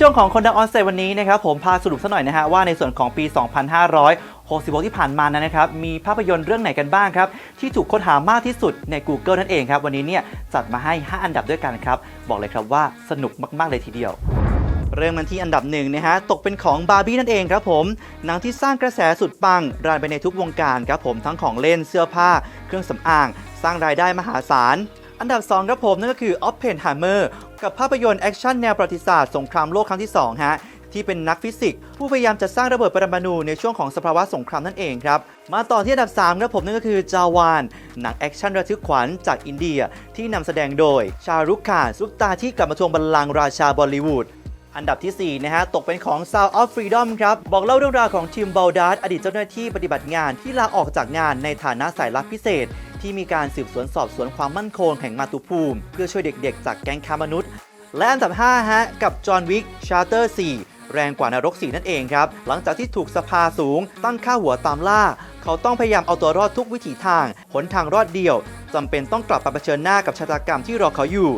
ช่วงของคนดังออนเซตวันนี้นะครับผมพาสรุปสักหน่อยนะฮะว่าในส่วนของปี 2566ที่ผ่านมานั้นนะครับมีภาพยนตร์เรื่องไหนกันบ้างครับ ที่ถูกค้นหามากที่สุดใน Google นั่นเองครับ วันนี้เนี่ยจัดมาให้ 5 อันดับด้วยกันครับ บอกเลยครับว่าสนุกมาก ๆ เลยทีเดียว เริ่มกันที่อันดับหนึ่งนะฮะตกเป็นของบาร์บี้นั่นเองครับผมหนังที่สร้างกระแสสุดปังรานไปในทุกวงการครับผมทั้งของเล่นเสื้อผ้า เครื่องสำอาง สร้างรายได้มหาศาล อันดับ 2 ครับผมนั่นก็คือ Oppenheimer กับภาพยนตร์แอคชั่นแนวประวัติศาสตร์สงครามโลกครั้งที่2ฮะที่เป็นนักฟิสิกส์ผู้พยายามจะสร้างระเบิดปรมาณูในช่วงของสภาวะสงครามนั่นเองครับ มาต่อที่อันดับ 3 ครับผมนั่นก็คือจาวาน หนังแอคชั่นระทึกขวัญจากอินเดีย ที่นำแสดงโดย ชารุกขานซุปตาที่กลับมาทวงบัลลังก์ราชาบอลลีวูด อันดับทีสี่ 4 นะฮะ ตกเป็นของ Sound of Freedom ครับ บอกเล่าเรื่องราวของทีมบอลดาร์อดีตเจ้าหน้าที่ปฏิบัติงานที่ลาออกจากงานในฐานะสายลับพิเศษ ที่มีการสืบสวนสอบสวนความมั่นคงแห่งมาตุภูมิ เพื่อช่วยเด็กๆ จากแก๊งค้ามนุษย์ และอันดับ 5 ฮะ กับจอห์นวิกชาร์เตอร์ 4แรงกว่านรก4นั่นเองครับ หลังจากที่ถูกสภาสูง ตั้งค่าหัวตามล่า เขาต้องพยายามเอาตัวรอดทุกวิถีทางหนทางรอดเดียวจำเป็นต้องกลับมาเผชิญหน้ากับชะตากรรมที่รอเขาอยู่